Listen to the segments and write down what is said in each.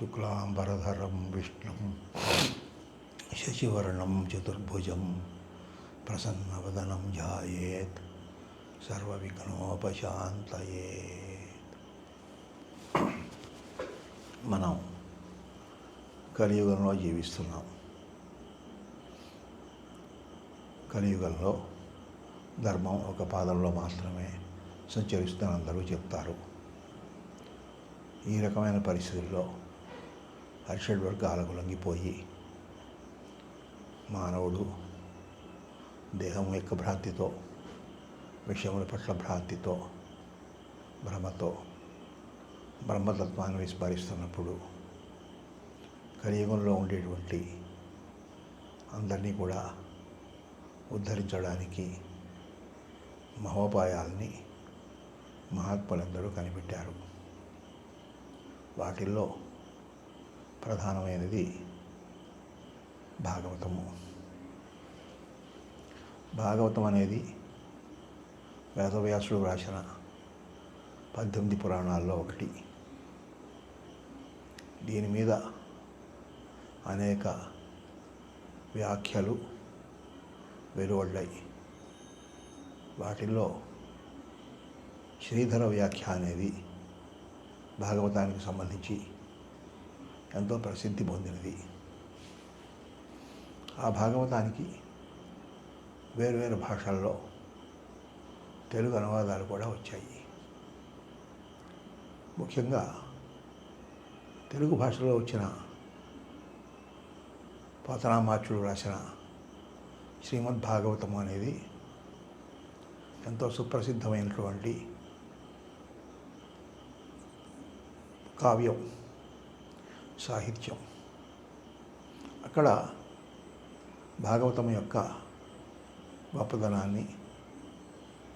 శుక్లాంబరధరం విష్ణుం శశివర్ణం చతుర్భుజం ప్రసన్నవదనం ధ్యాయేత్ సర్వవిఘ్నోపశాంతయే మనం కలియుగంలో జీవిస్తున్నాం. కలియుగంలో ధర్మం ఒక పాదంలో మాత్రమే సంచరిస్తుందని అందరూ చెప్తారు. ఈ రకమైన పరిస్థితుల్లో అరిషడ్ వర్గాలకు లొంగిపోయి మానవుడు దేహం యొక్క భ్రాంతితో విషయముల పట్ల భ్రాంతితో భ్రమతో బ్రహ్మతత్వాన్ని విస్మరిస్తున్నప్పుడు కలియుగంలో ఉండేటువంటి అందరినీ కూడా ఉద్ధరించడానికి మహోపాయాల్ని మహాత్ములందరూ కనిపెట్టారు. వాటిల్లో ప్రధానమైనది భాగవతము. భాగవతం అనేది వేదవ్యాసుడు రాసిన పద్దెనిమిది పురాణాల్లో ఒకటి. దీని మీద అనేక వ్యాఖ్యలు వెలువడ్డాయి. వాటిల్లో శ్రీధర వ్యాఖ్య అనేది భాగవతానికి సంబంధించి ఎంతో ప్రసిద్ధి పొందినది. ఆ భాగవతానికి వేరు వేరు భాషల్లో తెలుగు అనువాదాలు కూడా వచ్చాయి. ముఖ్యంగా తెలుగు భాషలో వచ్చిన పోతనామాచుడు రాసిన శ్రీమద్ భాగవతము అనేది ఎంతో సుప్రసిద్ధమైనటువంటి కావ్యం. సాహిత్యం. అక్కడ భాగవతం యొక్క గొప్పదనాన్ని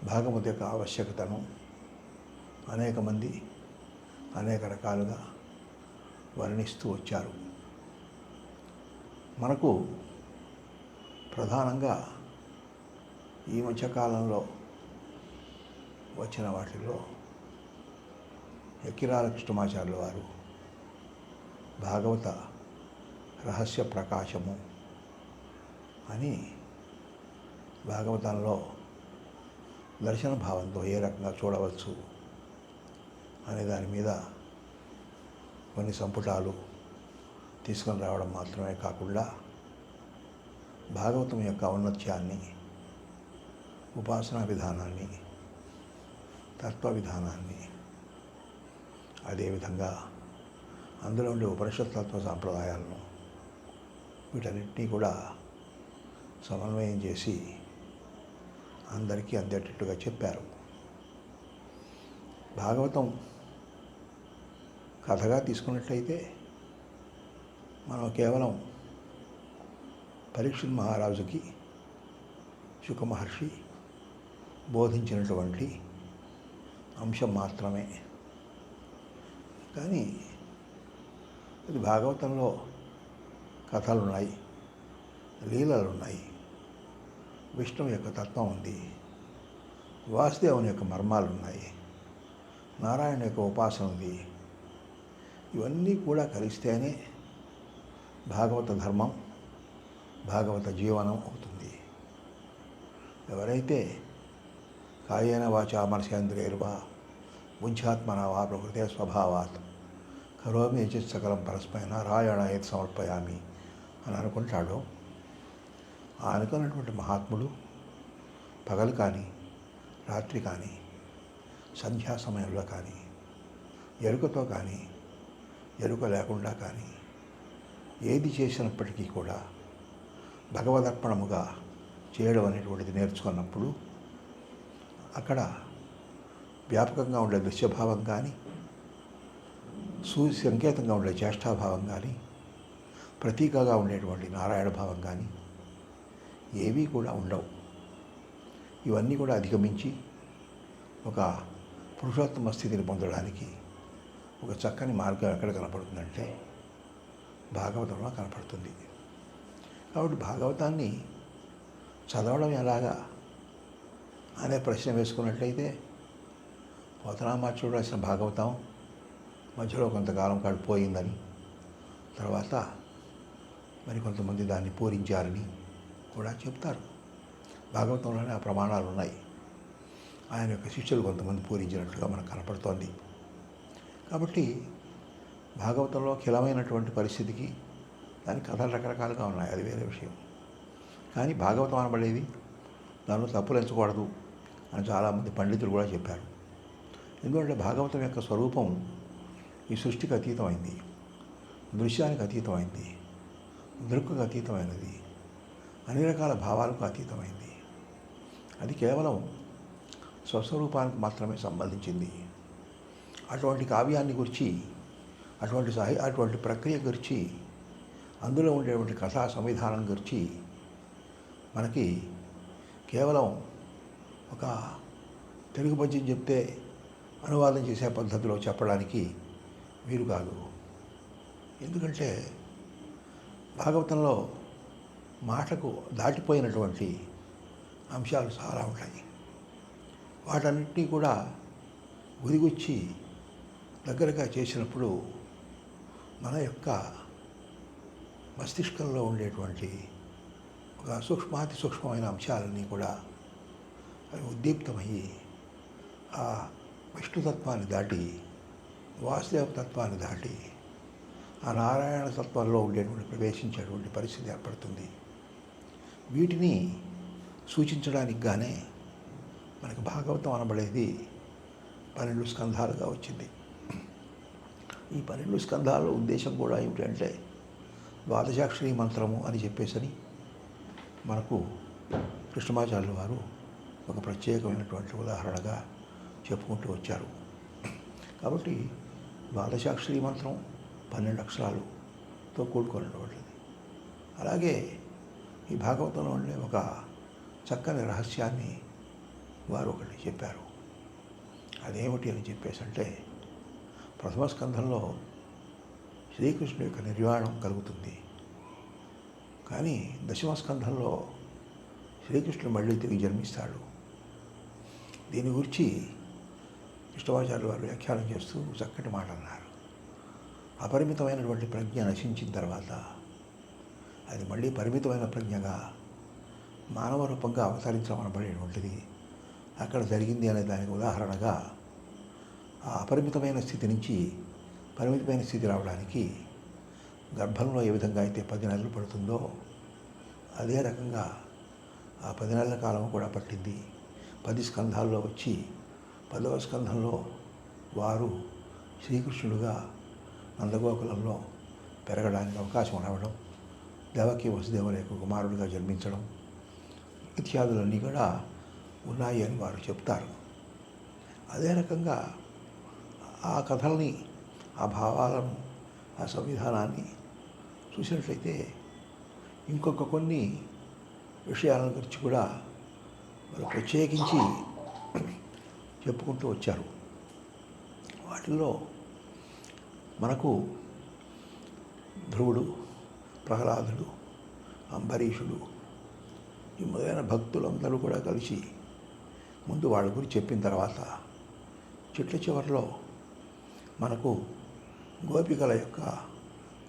భాగవత యొక్క ఆవశ్యకతను అనేక మంది అనేక రకాలుగా వర్ణిస్తూ వచ్చారు. మనకు ప్రధానంగా ఈ మధ్యకాలంలో వచ్చిన వాటిల్లో ఎక్కిరాల కృష్ణమాచార్యుల వారు భాగవత రహస్య ప్రకాశము అని భాగవతంలో దర్శన భావంతో ఏ రకంగా చూడవచ్చు అనే దాని మీద కొన్ని సంపుటాలు తీసుకొని రావడం మాత్రమే కాకుండా భాగవతం యొక్క ఔన్నత్యాన్ని ఉపాసనా విధానాన్ని తత్వ విధానాన్ని అదేవిధంగా అందులో ఉండే ఉపనిషత్తత్వ సాంప్రదాయాలను వీటన్నిటినీ కూడా సమన్వయం చేసి అందరికీ అందేటట్టుగా చెప్పారు. భాగవతం కథగా తీసుకున్నట్లయితే మనం కేవలం పరీక్షిత్ మహారాజుకి శుక మహర్షి బోధించినటువంటి అంశం మాత్రమే. కానీ ఇది భాగవతంలో కథలు ఉన్నాయి లీలలు ఉన్నాయి విష్ణువు యొక్క తత్వం ఉంది వాసుదేవుని యొక్క మర్మాలు ఉన్నాయి నారాయణ యొక్క ఉపాసన ఉంది. ఇవన్నీ కూడా కలిస్తేనే భాగవత ధర్మం భాగవత జీవనం అవుతుంది. ఎవరైతే కాయేన వాచ మనసేంద్రియర్వా బుద్ధ్యాత్మన వా ప్రకృతే స్వభావాత్ కరోమి యచిత్ సకలం పరస్పైన నారాయణ సమర్పయామి అని అనుకుంటాడు. ఆ అనుకున్నటువంటి మహాత్ముడు పగలు కానీ రాత్రి కానీ సంధ్యా సమయంలో కానీ ఎరుకతో కానీ ఎరుక లేకుండా కానీ ఏది చేసినప్పటికీ కూడా భగవదర్పణముగా చేయడం అనేటువంటిది నేర్చుకున్నప్పుడు అక్కడ వ్యాపకంగా ఉండే దృశ్యభావం కానీ సూ సంకేతంగా ఉండే జ్యేష్ఠాభావం కానీ ప్రతీకగా ఉండేటువంటి నారాయణ భావం కానీ ఏవీ కూడా ఉండవు. ఇవన్నీ కూడా అధిగమించి ఒక పురుషోత్తమ స్థితిని పొందడానికి ఒక చక్కని మార్గం ఎక్కడ కనపడుతుందంటే భాగవతంలో కనపడుతుంది. కాబట్టి భాగవతాన్ని చదవడం ఎలాగా అనే ప్రశ్న వేసుకున్నట్లయితే పోతనామాచుడు రాసిన భాగవతం మధ్యలో కొంతకాలం కడిపోయిందని తర్వాత మరి కొంతమంది దాన్ని పూరించారని కూడా చెప్తారు. భాగవతంలోనే ఆ ప్రమాణాలు ఉన్నాయి ఆయన యొక్క శిష్యులు కొంతమంది పూరించినట్లుగా మనకు కనపడుతోంది. కాబట్టి భాగవతంలో కిలమైనటువంటి పరిస్థితికి దాని కథలు రకరకాలుగా ఉన్నాయి. అది వేరే విషయం. కానీ భాగవతం అనబడేది దానిలో తప్పులు ఎంచకూడదు అని చాలామంది పండితులు కూడా చెప్పారు. ఎందుకంటే భాగవతం యొక్క స్వరూపం ఈ సృష్టికి అతీతమైంది. దృశ్యానికి అతీతమైంది. దృక్కుకు అతీతమైనది. అన్ని రకాల భావాలకు అతీతమైంది. అది కేవలం స్వస్వరూపానికి మాత్రమే సంబంధించింది. అటువంటి కావ్యాన్ని గురించి అటువంటి సాహి అటువంటి ప్రక్రియ గురించి అందులో ఉండేటువంటి కథా సంవిధానం గురించి మనకి కేవలం ఒక తెలుగు పద్యం చెప్తే అనువాదం చేసే పద్ధతిలో చెప్పడానికి వీలు కాదు. ఎందుకంటే భాగవతంలో మాటకు దాటిపోయినటువంటి అంశాలు చాలా ఉంటాయి. వాటన్నిటినీ కూడా గురిగుచ్చి దగ్గరగా చేసినప్పుడు మన యొక్క మస్తిష్కంలో ఉండేటువంటి ఒక సూక్ష్మాతి సూక్ష్మమైన అంశాలన్నీ కూడా అవి ఉద్దీప్తమయ్యి ఆ విష్ణుతత్వాన్ని దాటి వాసుదేవ తత్వాన్ని దాటి ఆ నారాయణ తత్వంలో ఉండేటువంటి ప్రవేశించేటువంటి పరిస్థితి ఏర్పడుతుంది. వీటిని సూచించడానికి గానే మనకు భాగవతం అనబడేది పన్నెండు స్కంధాలుగా వచ్చింది. ఈ పన్నెండు స్కంధాల ఉద్దేశం కూడా ఏమిటంటే ద్వాదశాక్షరి మంత్రము అని చెప్పేసని మనకు కృష్ణమాచార్యుల వారు ఒక ప్రత్యేకమైనటువంటి ఉదాహరణగా చెప్పుకుంటూ వచ్చారు. కాబట్టి ద్వాదశాక్షరి మంత్రం పన్నెండు అక్షరాలతో కూడుకున్నటువంటిది. అలాగే ఈ భాగవతంలో ఉండే ఒక చక్కని రహస్యాన్ని వారు ఒకటి చెప్పారు. అదేమిటి అని చెప్పేసి అంటే ప్రథమ స్కంధంలో శ్రీకృష్ణుడి యొక్క నిర్వాణం కలుగుతుంది. కానీ దశమ స్కంధంలో శ్రీకృష్ణుడు మళ్ళీ తిరిగి జన్మిస్తాడు. దీని గురించి కృష్ణమాచార్యులు వారు వ్యాఖ్యానం చేస్తూ చక్కటి మాట అన్నారు అపరిమితమైనటువంటి ప్రజ్ఞ నశించిన తర్వాత అది మళ్ళీ పరిమితమైన ప్రజ్ఞగా మానవ రూపంగా అవతరించబడేటువంటిది అక్కడ జరిగింది అనే దానికి ఉదాహరణగా ఆ అపరిమితమైన స్థితి నుంచి పరిమితమైన స్థితి రావడానికి గర్భంలో ఏ విధంగా అయితే పది నెలలు పడుతుందో అదే రకంగా ఆ పది నెలల కాలం కూడా పట్టింది. పది స్కంధాల్లో వచ్చి పదవ స్కంధంలో వారు శ్రీకృష్ణుడుగా నందగోకులంలో పెరగడానికి అవకాశం రావడం దేవకి వసుదేవుల యొక్క కుమారుడిగా జన్మించడం ఇత్యాదులన్నీ కూడా ఉన్నాయి అని వారు చెప్తారు. అదే రకంగా ఆ కథల్ని ఆ భావాలను ఆ సంవిధానాన్ని చూసినట్లయితే ఇంకొక కొన్ని విషయాలను గురించి కూడా వాళ్ళు ప్రత్యేకించి చెప్పుకుంటూ వచ్చారు. వాటిల్లో మనకు ధ్రువుడు ప్రహ్లాదుడు అంబరీషుడు ఈ మొదలైన భక్తులందరూ కూడా కలిసి ముందు వాళ్ళ గురించి చెప్పిన తర్వాత చెట్ల చివరిలో మనకు గోపికల యొక్క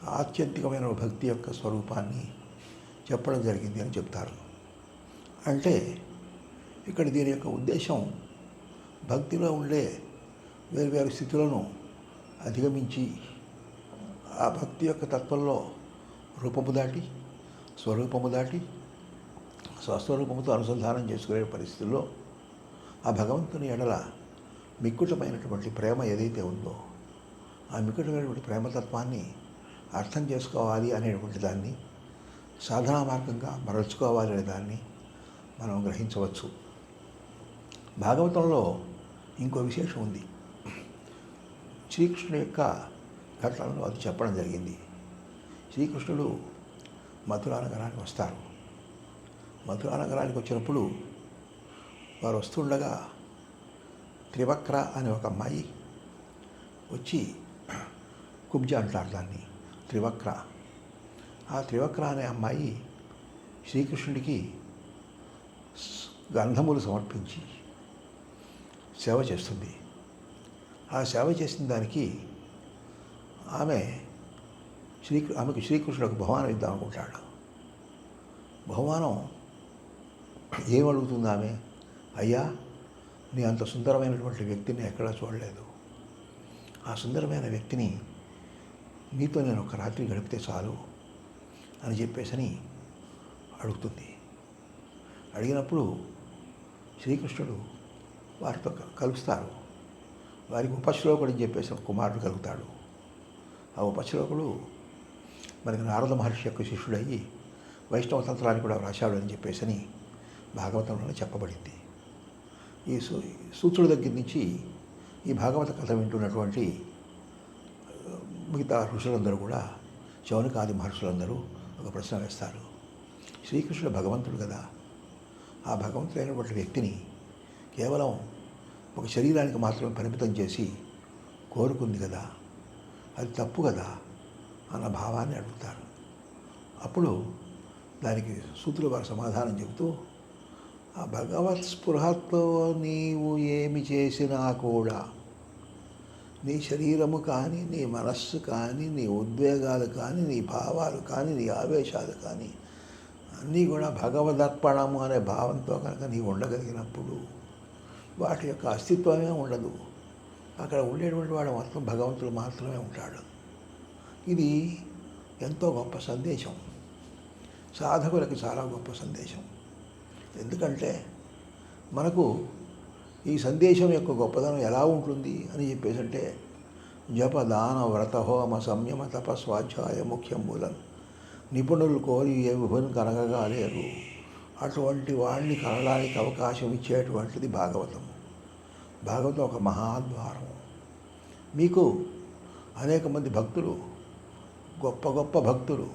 ఆత్యంతికమైన భక్తి యొక్క స్వరూపాన్ని చెప్పడం జరిగింది అని చెప్తారు. అంటే ఇక్కడ దీని యొక్క ఉద్దేశం భక్తిలో ఉండే వేరు స్థితులను అధిగమించి ఆ భక్తి యొక్క తత్వంలో రూపము దాటి స్వరూపము దాటి స్వస్వరూపముతో అనుసంధానం చేసుకునే పరిస్థితుల్లో ఆ భగవంతుని ఎడల మిక్కుటమైనటువంటి ప్రేమ ఏదైతే ఉందో ఆ మిక్కుటమైనటువంటి ప్రేమతత్వాన్ని అర్థం చేసుకోవాలి అనేటువంటి దాన్ని సాధనా మార్గంగా మరల్చుకోవాలి అనే దాన్ని మనం గ్రహించవచ్చు. భాగవతంలో ఇంకో విశేషం ఉంది. శ్రీకృష్ణుడు యొక్క ఘటనలో అది చెప్పడం జరిగింది. శ్రీకృష్ణుడు మథురా నగరానికి వస్తారు. మథురా నగరానికి వచ్చినప్పుడు వారు వస్తుండగా త్రివక్ర అనే ఒక అమ్మాయి వచ్చి కుబ్జ అంటారు దాన్ని త్రివక్ర. ఆ త్రివక్ర అనే అమ్మాయి శ్రీకృష్ణుడికి గంధములు సమర్పించి సేవ చేస్తుంది. ఆ సేవ చేసిన దానికి ఆమె శ్రీ ఆమెకు శ్రీకృష్ణుడికి బహుమానం ఇద్దాం అనుకుంటాడు. బహుమానం ఏమడుగుతుంది ఆమె? అయ్యా నీ అంత సుందరమైనటువంటి వ్యక్తిని ఎక్కడా చూడలేదు. ఆ సుందరమైన వ్యక్తిని నీతో నేను ఒక రాత్రి గడిపితే చాలు అని చెప్పేసని అడుగుతుంది. అడిగినప్పుడు శ్రీకృష్ణుడు వారితో కలుస్తారు. వారికి ఉపశ్లోకుడు అని చెప్పేసి ఒక కుమారుడు కలుగుతాడు. ఆ ఉపశ్లోకుడు మనకి నారద మహర్షి యొక్క శిష్యుడయ్యి వైష్ణవ తంత్రాన్ని కూడా రాశాడు అని చెప్పేసని భాగవతంలో చెప్పబడింది. ఈ సూ సూత్రుడి దగ్గర నుంచి ఈ భాగవత కథ వింటున్నటువంటి మిగతా ఋషులందరూ కూడా శౌనకాది మహర్షులందరూ ఒక ప్రశ్న వేస్తారు. శ్రీకృష్ణుడు భగవంతుడు కదా. ఆ భగవంతుడైనటువంటి వ్యక్తిని కేవలం ఒక శరీరానికి మాత్రమే పరిమితం చేసి కోరుకుంది కదా అది తప్పు కదా అన్న భావాన్ని అడుగుతారు. అప్పుడు దానికి సూతులు వారు సమాధానం చెబుతూ ఆ భగవత్ స్పృహతో నీవు ఏమి చేసినా కూడా నీ శరీరము కానీ నీ మనస్సు కానీ నీ ఉద్వేగాలు కానీ నీ భావాలు కానీ నీ ఆవేశాలు కానీ అన్నీ కూడా భగవదర్పణము అనే భావంతో కనుక నీవు ఉండగలిగినప్పుడు వాటి యొక్క అస్తిత్వమే ఉండదు. అక్కడ ఉండేటువంటి వాడు మొత్తం భగవంతుడు మాత్రమే ఉంటాడు. ఇది ఎంతో గొప్ప సందేశం. సాధకులకు చాలా గొప్ప సందేశం. ఎందుకంటే మనకు ఈ సందేశం యొక్క గొప్పదనం ఎలా ఉంటుంది అని చెప్పేసి అంటే జప దాన వ్రత హోమ సంయమ తప స్వాధ్యాయ ముఖ్య మూలం. నిపుణులు కోరి ఏ విభుని కనగగా లేరు అటువంటి వాడిని కనడానికి అవకాశం ఇచ్చేటువంటిది భాగవతం. భాగవతం ఒక మహాద్వారం. మీకు అనేక మంది భక్తులు గొప్ప గొప్ప భక్తులు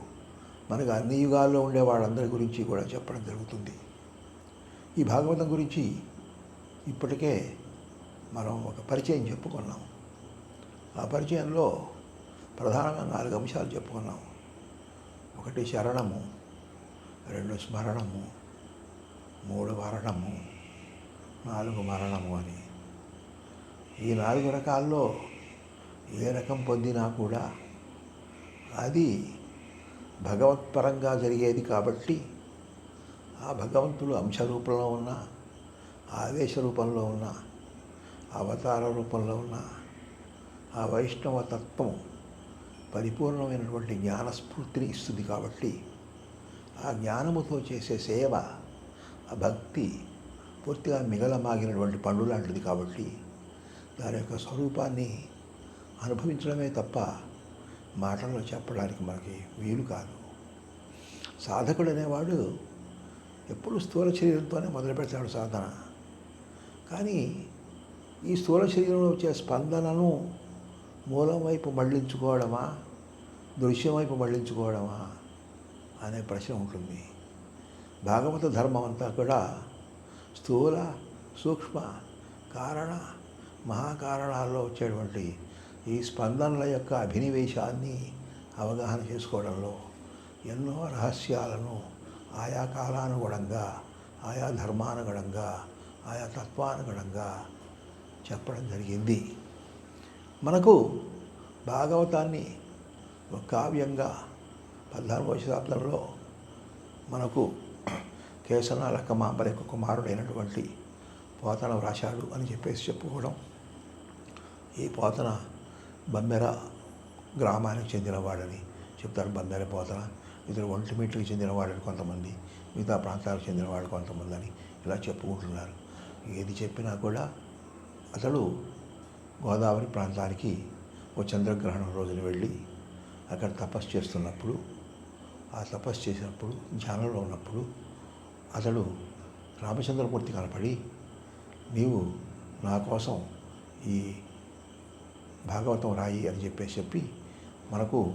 మనకు అన్ని యుగాల్లో ఉండే వాళ్ళందరి గురించి కూడా చెప్పడం జరుగుతుంది. ఈ భాగవతం గురించి ఇప్పటికే మనం ఒక పరిచయం చెప్పుకున్నాం. ఆ పరిచయంలో ప్రధానంగా నాలుగు అంశాలు చెప్పుకున్నాం. ఒకటి శరణము రెండు స్మరణము మూడు వరణము నాలుగు మరణము అని. ఈ నాలుగు రకాల్లో ఏ రకం పొందినా కూడా అది భగవత్పరంగా జరిగేది కాబట్టి ఆ భగవంతుడు అంశ రూపంలో ఉన్న ఆవేశ రూపంలో ఉన్న అవతార రూపంలో ఉన్న ఆ వైష్ణవ తత్వం పరిపూర్ణమైనటువంటి జ్ఞానస్ఫూర్తిని ఇస్తుంది కాబట్టి ఆ జ్ఞానముతో చేసే సేవ ఆ భక్తి పూర్తిగా మిగలమాగినటువంటి పండు లాంటిది కాబట్టి దాని యొక్క స్వరూపాన్ని అనుభవించడమే తప్ప మాటల్లో చెప్పడానికి మనకి వీలు కాదు. సాధకుడు అనేవాడు ఎప్పుడు స్థూల శరీరంతోనే మొదలు పెడతాడు సాధన. కానీ ఈ స్థూల శరీరంలో వచ్చే స్పందనను మూలం వైపు మళ్ళించుకోవడమా దృశ్యం వైపు మళ్ళించుకోవడమా అనే ప్రశ్న ఉంటుంది. భాగవత ధర్మం అంతా కూడా స్థూల సూక్ష్మ కారణ మహాకారణాల్లో వచ్చేటువంటి ఈ స్పందనల యొక్క అభినివేశాన్ని అవగాహన చేసుకోవడంలో ఎన్నో రహస్యాలను ఆయా కాలానుగుణంగా ఆయా ధర్మానుగుణంగా ఆయా తత్వానుగుణంగా చెప్పడం జరిగింది. మనకు భాగవతాన్ని ఒక కావ్యంగా పద్నాలుగవ శతాబ్దంలో మనకు కేసన లక్కమాంబల యొక్క కుమారుడైనటువంటి పోతన వ్రాశాడు అని చెప్పేసి చెప్పుకోవడం ఈ పోతన బమ్మెర గ్రామానికి చెందినవాడని చెప్తారు. బమ్మెర పోతన ఇతరు ఒంటిమిట్లకు చెందినవాడని కొంతమంది మిగతా ప్రాంతాలకు చెందినవాడు కొంతమంది అని ఇలా చెప్పుకుంటున్నారు. ఏది చెప్పినా కూడా అతడు గోదావరి ప్రాంతానికి ఓ చంద్రగ్రహణం రోజున వెళ్ళి అక్కడ తపస్సు చేస్తున్నప్పుడు ఆ తపస్సు చేసినప్పుడు ధ్యానంలో ఉన్నప్పుడు అతడు రామచంద్రమూర్తి కనపడి నీవు నా కోసం ఈ భాగవతం రాయి అని చెప్పేసి చెప్పి మనకు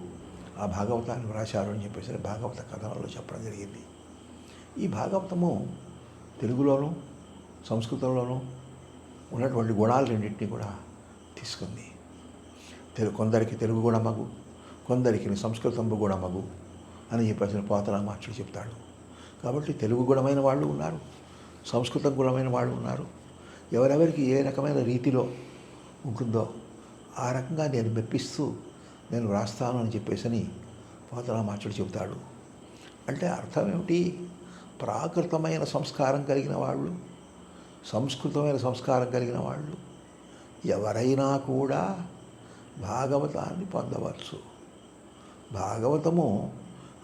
ఆ భాగవతాన్ని వ్రాశారు అని చెప్పేసి భాగవత కథనంలో చెప్పడం జరిగింది. ఈ భాగవతము తెలుగులోనూ సంస్కృతంలోనూ ఉన్నటువంటి గుణాలు రెండింటినీ కూడా తీసుకుంది. తెలు కొందరికి తెలుగు గుణమగు కొందరికి సంస్కృతంబు గుణమగు అని చెప్పేసి పోతన మాటలు చెప్తాడు. కాబట్టి తెలుగు గుణమైన వాళ్ళు ఉన్నారు సంస్కృతం గుణమైన వాళ్ళు ఉన్నారు. ఎవరెవరికి ఏ రకమైన రీతిలో ఉంటుందో ఆ రకంగా నేను మెప్పిస్తూ నేను వ్రాస్తాను అని చెప్పేసి పోతనామాచుడు చెబుతాడు. అంటే అర్థం ఏమిటి ప్రాకృతమైన సంస్కారం కలిగిన వాళ్ళు సంస్కృతమైన సంస్కారం కలిగిన వాళ్ళు ఎవరైనా కూడా భాగవతాన్ని పొందవచ్చు. భాగవతము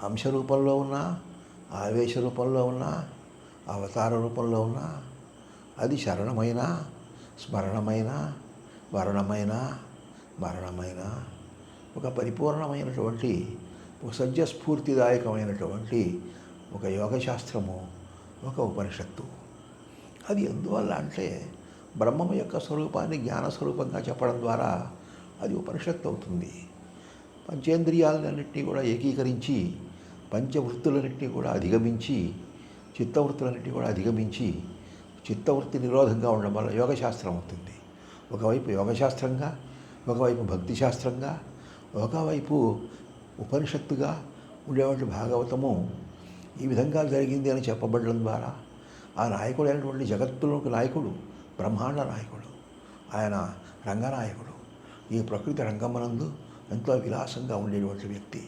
అంశ రూపంలో ఉన్నా ఆవేశ రూపంలో ఉన్నా అవతార రూపంలో ఉన్నా అది శరణమైన స్మరణమైన వర్ణమైన మరణమైన ఒక పరిపూర్ణమైనటువంటి ఒక సత్యస్ఫూర్తిదాయకమైనటువంటి ఒక యోగశాస్త్రము ఒక ఉపనిషత్తు. అది ఎందువల్ల అంటే బ్రహ్మము యొక్క స్వరూపాన్ని జ్ఞాన స్వరూపంగా చెప్పడం ద్వారా అది ఉపనిషత్తు అవుతుంది. పంచేంద్రియాలన్నింటినీ కూడా ఏకీకరించి పంచవృత్తులన్నింటినీ కూడా అధిగమించి చిత్తవృత్తులన్నింటినీ కూడా అధిగమించి చిత్తవృత్తి నిరోధంగా ఉండడం వల్ల యోగశాస్త్రం అవుతుంది. ఒకవైపు యోగశాస్త్రంగా ఒకవైపు భక్తి శాస్త్రంగా ఒకవైపు ఉపనిషత్తుగా ఉండేటువంటి భాగవతము ఈ విధంగా జరిగింది అని చెప్పబడడం ద్వారా ఆ నాయకుడు అయినటువంటి జగత్తులోకి నాయకుడు బ్రహ్మాండ నాయకుడు ఆయన రంగనాయకుడు ఈ ప్రకృతి రంగమనందు ఎంతో విలాసంగా ఉండేటువంటి వ్యక్తి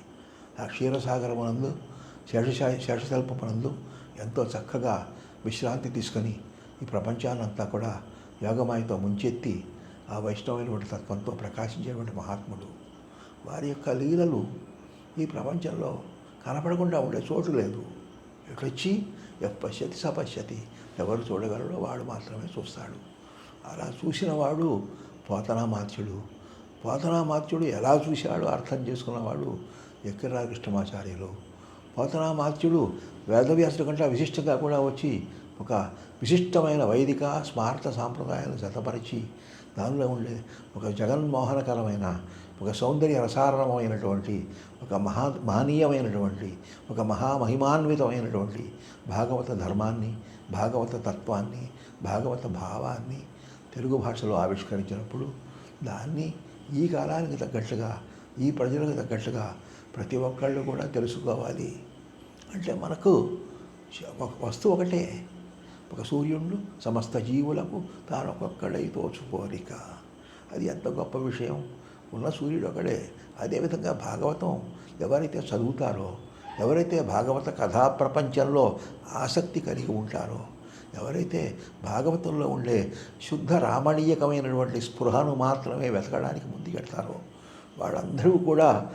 ఆ క్షీరసాగరమనందు శేషశా శేషశల్పమనందు ఎంతో చక్కగా విశ్రాంతి తీసుకొని ఈ ప్రపంచాన్నంతా కూడా యోగమాయతో ముంచెత్తి ఆ వైష్ణవమైనటువంటి తత్వంతో ప్రకాశించేటువంటి మహాత్ముడు. వారి యొక్క లీలలు ఈ ప్రపంచంలో కనపడకుండా ఉండే చోటు లేదు. ఎటొచ్చి ఎప్పశ్యతి సపశ్యతి ఎవరు చూడగలడో వాడు మాత్రమే చూస్తాడు. అలా చూసిన వాడు పోతనామాత్యుడు. పోతనామాత్యుడు ఎలా చూశాడో అర్థం చేసుకున్నవాడు ఎక్కడ కృష్ణమాచార్యులు పోతనామాత్యుడు వేదవ్యాసుడి కంటే విశిష్టంగా కూడా వచ్చి ఒక విశిష్టమైన వైదిక స్మార్త సాంప్రదాయాలను జతపరిచి దానిలో ఉండే ఒక జగన్మోహనకరమైన ఒక సౌందర్య రసారణమైనటువంటి ఒక మహా మహనీయమైనటువంటి ఒక మహామహిమాన్వితమైనటువంటి భాగవత ధర్మాన్ని భాగవత తత్వాన్ని భాగవత భావాన్ని తెలుగు భాషలో ఆవిష్కరించినప్పుడు దాన్ని ఈ కాలానికి తగ్గట్టుగా ఈ ప్రజలకు తగ్గట్టుగా ప్రతి ఒక్కళ్ళు కూడా తెలుసుకోవాలి. అంటే మనకు ఒక వస్తువు ఒకటే. ఒక సూర్యుడు సమస్త జీవులకు తాను ఒక్కొక్కడై తోచుకోరిక అది ఎంత గొప్ప విషయం. ఉన్న సూర్యుడు ఒకడే. అదేవిధంగా భాగవతం ఎవరైతే చదువుతారో ఎవరైతే భాగవత కథా ప్రపంచంలో ఆసక్తి కలిగి ఉంటారో ఎవరైతే భాగవతంలో ఉండే శుద్ధ రామణీయకమైనటువంటి స్పృహను మాత్రమే వెతకడానికి ముందుకెడతారో వాళ్ళందరూ కూడా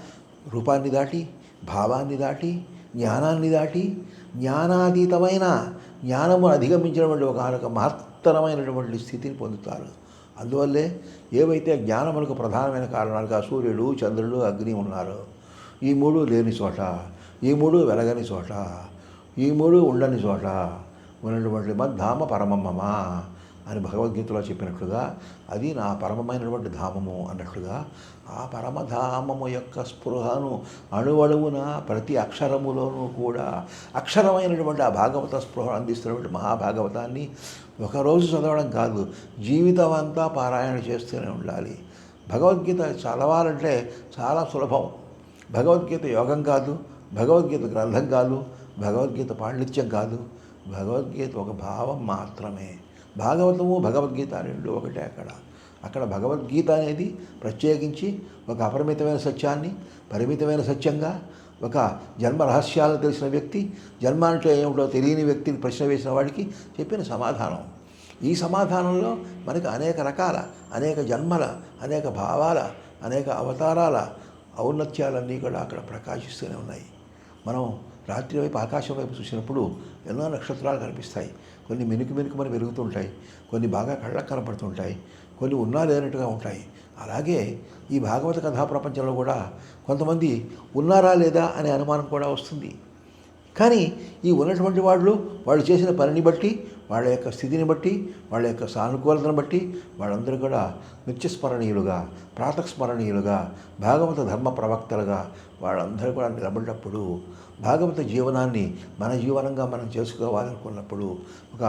రూపాన్ని దాటి భావాన్ని దాటి జ్ఞానాన్ని దాటి జ్ఞానాతీతమైన జ్ఞానము అధిగమించినటువంటి ఒక ఒక మహత్తరమైనటువంటి స్థితిని పొందుతారు. అందువల్లే ఏవైతే జ్ఞానములకు ప్రధానమైన కారణాలుగా సూర్యుడు చంద్రుడు అగ్ని ఉన్నారు ఈ మూడు లేని చోట ఈ మూడు వెలగని చోట ఈ మూడు ఉండని చోట ఉన్నటువంటి మద్ధామ పరమమ్మమా అని భగవద్గీతలో చెప్పినట్లుగా అది నా పరమమైనటువంటి ధామము అన్నట్లుగా ఆ పరమధామము యొక్క స్పృహను అణువణువున ప్రతి అక్షరములోనూ కూడా అక్షరమైనటువంటి ఆ భాగవత స్పృహ అందిస్తున్నటువంటి మహాభాగవతాన్ని ఒకరోజు చదవడం కాదు జీవితం అంతా పారాయణ చేస్తూనే ఉండాలి. భగవద్గీత చదవాలంటే చాలా సులభం. భగవద్గీత యోగం కాదు భగవద్గీత గ్రంథం కాదు భగవద్గీత పాండిత్యం కాదు భగవద్గీత ఒక భావం మాత్రమే. భాగవతము భగవద్గీత రెండు ఒకటే అక్కడ. అక్కడ భగవద్గీత అనేది ప్రత్యేకించి ఒక అపరిమితమైన సత్యాన్ని పరిమితమైన సత్యంగా ఒక జన్మ రహస్యాలను తెలిసిన వ్యక్తి జన్మ అంటే ఏమిటో తెలియని వ్యక్తిని ప్రశ్న వేసిన వాడికి చెప్పిన సమాధానం. ఈ సమాధానంలో మనకు అనేక రకాల అనేక జన్మల అనేక భావాల అనేక అవతారాల ఔన్నత్యాలన్నీ కూడా అక్కడ ప్రకాశిస్తూనే ఉన్నాయి. మనం రాత్రి వైపు ఆకాశం వైపు చూసినప్పుడు ఎన్నో నక్షత్రాలు కనిపిస్తాయి. కొన్ని మినుకు మినుకుమని పెరుగుతుంటాయి కొన్ని బాగా కళ్ళకు కనపడుతుంటాయి కొన్ని ఉన్నా లేనట్టుగా ఉంటాయి. అలాగే ఈ భాగవత కథా ప్రపంచంలో కూడా కొంతమంది ఉన్నారా లేదా అనే అనుమానం కూడా వస్తుంది. కానీ ఈ ఉన్నటువంటి వాళ్ళు వాళ్ళు చేసిన పనిని బట్టి వాళ్ళ యొక్క స్థితిని బట్టి వాళ్ళ యొక్క సానుకూలతను బట్టి వాళ్ళందరూ కూడా నిత్యస్మరణీయులుగా ప్రాతస్మరణీయులుగా భాగవత ధర్మ ప్రవక్తలుగా వాళ్ళందరూ కూడా నిలబడినప్పుడు భాగవత జీవనాన్ని మన జీవనంగా మనం చేసుకోవాలనుకున్నప్పుడు ఒక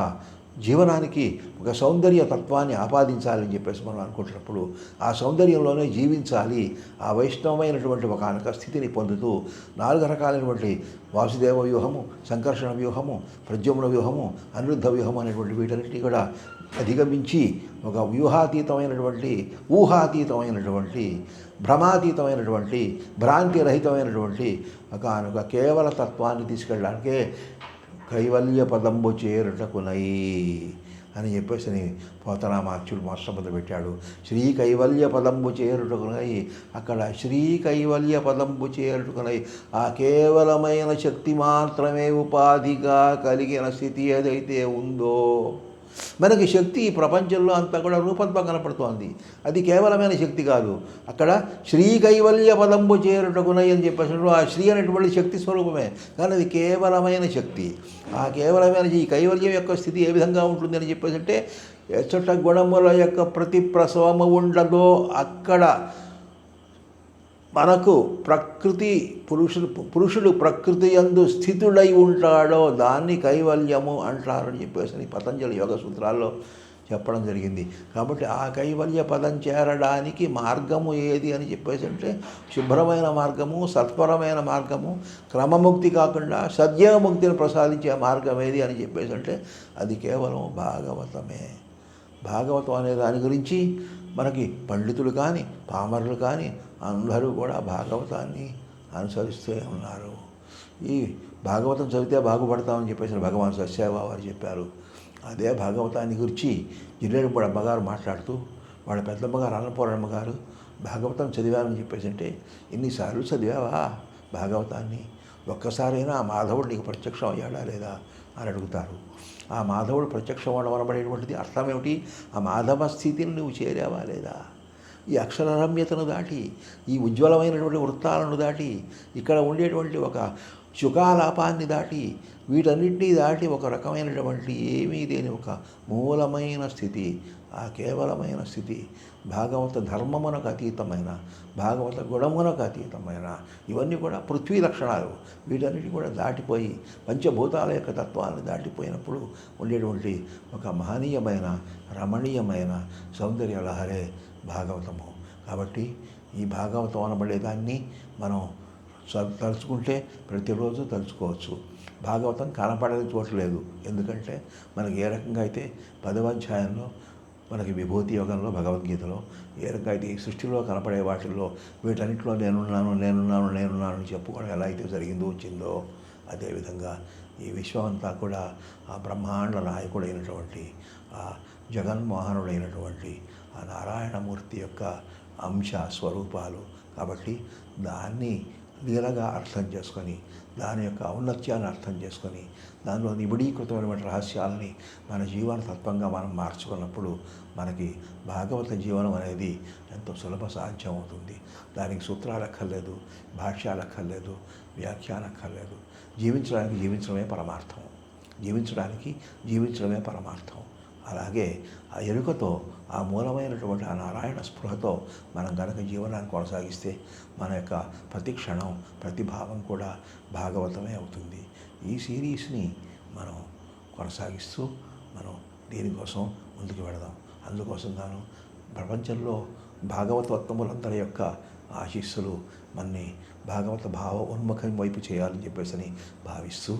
జీవనానికి ఒక సౌందర్య తత్వాన్ని ఆపాదించాలని చెప్పేసి మనం అనుకుంటున్నప్పుడు ఆ సౌందర్యంలోనే జీవించాలి. ఆ వైష్ణవమైనటువంటి ఒక అనక స్థితిని పొందుతూ నాలుగు రకాలైనటువంటి వాసుదేవ వ్యూహము సంకర్షణ వ్యూహము ప్రద్యుమ్న వ్యూహము అనిరుద్ధ వ్యూహం అనేటువంటి వీటన్నిటిని కూడా అధిగమించి ఒక వ్యూహాతీతమైనటువంటి ఊహాతీతమైనటువంటి భ్రమాతీతమైనటువంటి భ్రాంతి రహితమైనటువంటి ఒక కేవల తత్వాన్ని తీసుకెళ్ళడానికే కైవల్య పదంబు చేరుటకునై అని చెప్పేసి పోతనామాచ్యుడు పోతనామాచ్యుడు మొట్టమొదలు పెట్టాడు. శ్రీ కైవల్య పదంబు చేరుటకునై అక్కడ శ్రీ కైవల్య పదంబు చేరుటకునై ఆ కేవలమైన శక్తి మాత్రమే ఉపాధిగా కలిగిన స్థితి ఏదైతే ఉందో మనకి శక్తి ఈ ప్రపంచంలో అంతా కూడా రూపంతో కనపడుతోంది. అది కేవలమైన శక్తి కాదు. అక్కడ శ్రీ కైవల్య పదంబు చేరుటకునై అని చెప్పేసినప్పుడు ఆ శ్రీ అనేటువంటి శక్తి స్వరూపమే. కానీ అది కేవలమైన శక్తి. ఆ కేవలమైన ఈ కైవల్యం యొక్క స్థితి ఏ విధంగా ఉంటుంది అని చెప్పేసి అంటే ఎచ్చట గుణముల యొక్క ప్రతి ప్రసవము ఉండదో అక్కడ మనకు ప్రకృతి పురుషుడు పురుషుడు ప్రకృతి యందు స్థితుడై ఉంటాడో దాన్ని కైవల్యము అంటారని చెప్పేసి పతంజలి యోగ సూత్రాల్లో చెప్పడం జరిగింది. కాబట్టి ఆ కైవల్య పదం చేరడానికి మార్గము ఏది అని చెప్పేసి అంటే శుభ్రమైన మార్గము సత్పరమైన మార్గము క్రమముక్తి కాకుండా సద్యముక్తిని ప్రసాదించే మార్గం ఏది అని చెప్పేసి అంటే అది కేవలం భాగవతమే. భాగవతం అనే దాని గురించి మనకి పండితులు కానీ పామరులు కానీ అందరూ కూడా భాగవతాన్ని అనుసరిస్తూ ఉన్నారు. ఈ భాగవతం చదివితే బాగుపడతామని చెప్పేసి భగవాన్ సత్యసేవ వారు చెప్పారు. అదే భాగవతాన్ని గురించి జిల్లేడుపూడి అమ్మగారు మాట్లాడుతూ వాళ్ళ పెద్దమ్మగారు అన్నపూర్ణమ్మ గారు భాగవతం చదివారని చెప్పేసి అంటే ఇన్నిసార్లు చదివావా భాగవతాన్ని? ఒక్కసారైనా ఆ మాధవుడు నీకు ప్రత్యక్షం అయ్యాడా లేదా? అని అడుగుతారు. ఆ మాధవుడు ప్రత్యక్షం అవడం అనబడేటువంటిది అర్థం ఏమిటి? ఆ మాధవ స్థితిని నువ్వు చేరావా లేదా? ఈ అక్షరారమ్యతను దాటి ఈ ఉజ్వలమైనటువంటి వృత్తాలను దాటి ఇక్కడ ఉండేటువంటి ఒక శుకాలాపాన్ని దాటి వీటన్నిటినీ దాటి ఒక రకమైనటువంటి ఏమీ లేని ఒక మూలమైన స్థితి. ఆ కేవలమైన స్థితి భాగవత ధర్మమునకు అతీతమైన భాగవత గుణమునకు అతీతమైన. ఇవన్నీ కూడా పృథ్వీ లక్షణాలు. వీటన్నిటి కూడా దాటిపోయి పంచభూతాల యొక్క తత్వాన్ని దాటిపోయినప్పుడు ఉండేటువంటి ఒక మహనీయమైన రమణీయమైన సౌందర్య లహరే భాగవతము. కాబట్టి ఈ భాగవతం అనబడేదాన్ని మనం తలుచుకుంటే ప్రతిరోజు తలుచుకోవచ్చు. భాగవతం కనపడని చోటు లేదు. ఎందుకంటే మనకి ఏ రకంగా అయితే పదవాధ్యాయంలో మనకి విభూతి యోగంలో భగవద్గీతలో ఏ రకంగా అయితే ఈ సృష్టిలో కనపడే వాటిల్లో వీటన్నిటిలో నేనున్నాను నేనున్నాను నేనున్నాను అని చెప్పుకోవడం ఎలా అయితే జరిగిందో వచ్చిందో అదేవిధంగా ఈ విశ్వం అంతా కూడా ఆ బ్రహ్మాండ నాయకుడైనటువంటి ఆ జగన్మోహనుడైనటువంటి ఆ నారాయణమూర్తి యొక్క అంశ స్వరూపాలు. కాబట్టి దాన్ని లీలగా అర్థం చేసుకొని దాని యొక్క ఔన్నత్యాన్ని అర్థం చేసుకొని దానిలో నిబిడీకృతమైనటువంటి రహస్యాలని మన జీవన తత్వంగా మనం మార్చుకున్నప్పుడు మనకి భాగవత జీవనం అనేది ఎంతో సులభ సాధ్యం అవుతుంది. దానికి సూత్రాలు అక్కర్లేదు భాష్యాలు అక్కర్లేదు వ్యాఖ్యానం అక్కర్లేదు. జీవించడానికి జీవించడమే పరమార్థం. జీవించడానికి జీవించడమే పరమార్థం. అలాగే ఆ ఎరుకతో ఆ మూలమైనటువంటి ఆ నారాయణ స్పృహతో మనం గనక జీవనాన్ని కొనసాగిస్తే మన యొక్క ప్రతి క్షణం ప్రతి భావం కూడా భాగవతమే అవుతుంది. ఈ సిరీస్ని మనం కొనసాగిస్తూ మనం దీనికోసం ముందుకు వెళదాం. అందుకోసం గాను ప్రపంచంలో భాగవతోత్తములందరి యొక్క ఆశీస్సులు మన్ని భాగవత భావ ఉన్ముఖం వైపు చేయాలని చెప్పేసి భావిస్తూ